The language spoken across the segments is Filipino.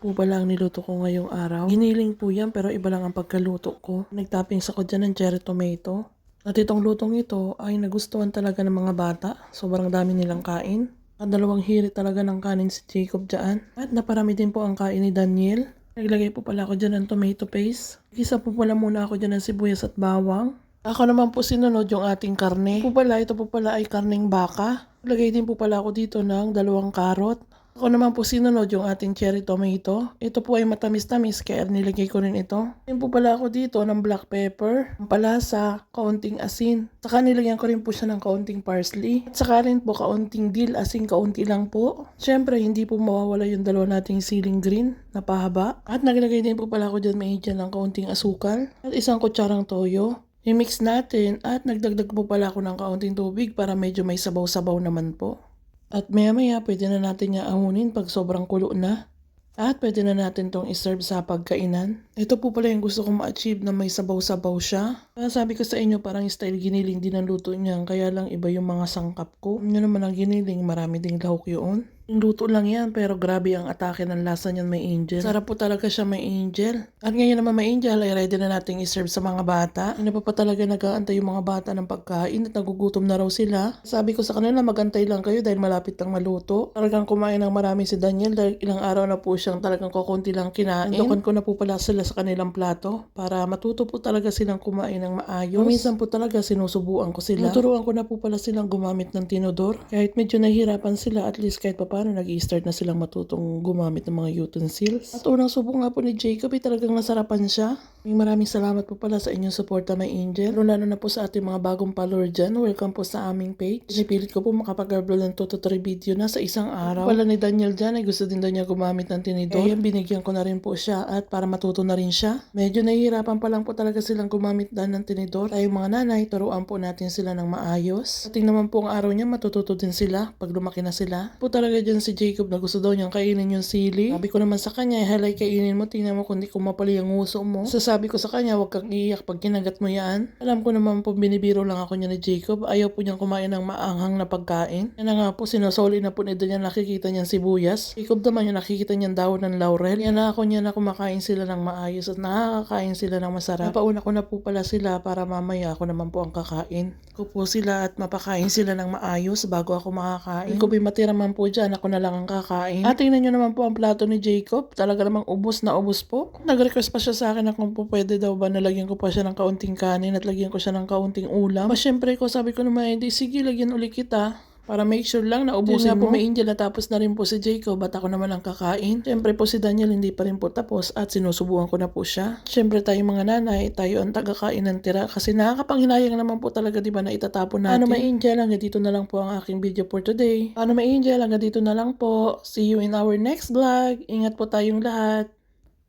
po pala ang niluto ko ngayong araw. Giniling po yan pero iba lang ang pagkaluto ko. Nagtoppings ako dyan ng cherry tomato. At itong lutong ito ay nagustuhan talaga ng mga bata. Sobrang dami nilang kain. At dalawang hirit talaga ng kanin si Jacob dyan. At naparami din po ang kain ni Daniel. Naglagay po pala ako dyan ng tomato paste. Isa po pala muna ako dyan ng sibuyas at bawang. Ako naman po sinunod yung ating karne. Po pala, ito po pala ay karneng baka. Lagay din po pala ako dito ng dalawang karot. Ako naman po sinunod yung ating cherry tomato. Ito po ay matamis-tamis kaya nilagay ko rin ito. Din po pala ako dito ng black pepper, palasa, kaunting asin. Saka nilagyan ko rin po siya ng kaunting parsley. At saka rin po kaunting dill, asin kaunti lang po. Siyempre, hindi po mawawala yung dalawa nating siling green na pahaba. At naglagay din po pala ako dyan may ng kaunting asukal. At isang kutsarang toyo. I-mix natin at nagdagdag po pala ako ng kaunting tubig para medyo may sabaw-sabaw naman po. At maya maya pwede na natin niya amunin pag sobrang kulo na. At pwede na natin tong iserve sa pagkainan. Ito po pala yung gusto kong ma-achieve na may sabaw-sabaw siya. Kaya sabi ko sa inyo parang style giniling din ang luto niya. Kaya lang iba yung mga sangkap ko. Yun naman ang giniling, marami ding lahok yun. Luto lang yan pero grabe ang atake ng lasa niyan may angel. Sarap po talaga siya may angel. At ngayon naman may angel ay ready na nating iserve sa mga bata. Hindi pa pa talaga nag-aantay yung mga bata ng pagkain at nagugutom na raw sila. Sabi ko sa kanila magantay lang kayo dahil malapit lang maluto. Talagang kumain ng marami si Daniel dahil ilang araw na po siyang talagang kukunti lang kinain. Dokan ko na po pala sila sa kanilang plato para matuto po talaga silang kumain ng maayos. Minsan po talaga sinusubuan ko sila. Tuturuan ko na po pala silang gumamit ng tinodor. Kahit medyo nahihirapan sila at least kahit paano nag-i-start na silang matutong gumamit ng mga utensils. At unang subo nga po ni Jacob ay talagang nasarapan siya. May maraming salamat po pala sa inyong suporta my angel. Lalo na po sa ating mga bagong follower dyan. Welcome po sa aming page. Sipilit ko po makapag-upload ng 2 to 3 video na sa isang araw. Wala ni Daniel dyan ay gusto din daw niya gumamit ng tinidor. Eh, binigyan ko na rin po siya at para matuto na rin siya. Medyo nahihirapan pa lang po talaga silang gumamit dan ng tinidor. Tayo mga nanay, turuan po natin sila ng maayos. At naman po ang araw niya, matututo din sila pag lumaki na sila. Po talaga dyan si Jacob na gusto daw niyang kainin yung sili. Sabi ko naman sa kanya, halay kainin mo, tingnan mo kung di kumapali ang nguso mo. Sasabi ko sa kanya, huwag kang iiyak pag kinagat mo yan. Alam ko naman po, binibiro lang ako niya ni Jacob. Ayaw po niyang kumain ng maanghang na pagkain. Yan na nga po, sinusoli na po nito niya nakikita niyang sibuyas. Jacob naman yung nakikita niyang dahon ng laurel. Yan na ako niya na kumakain sila ng maayos at nakakakain sila ng masarap. Napauna ko na po pala sila para mamaya ako naman po ang kakain. Ko po sila at mapakain sila ng maayos bago ako makakain. Kung may matira man po dyan, ako na lang ang kakain. At tingnan nyo naman po ang plato ni Jacob. Talaga namang ubos na ubos po. Nag-request pa siya sa akin na kung po pwede daw ba nalagyan ko pa siya ng kaunting kanin at lagyan ko siya ng kaunting ulam. Mas syempre ko sabi ko naman, hindi sige lagyan ulit kita. Para make sure lang na ubusin po may Angel natapos na rin po si Jacob at ako naman ang kakain. Siyempre po si Daniel hindi pa rin po tapos at sinusubukan ko na po siya. Siyempre tayo mga nanay, tayo ang tagakain ng tira kasi nakakapanghinayang naman po talaga di ba na itatapon natin. Ano may Angel, hanggang dito na lang po ang aking video for today. Ano may Angel, hanggang dito na lang po. See you in our next vlog. Ingat po tayong lahat.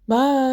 Bye!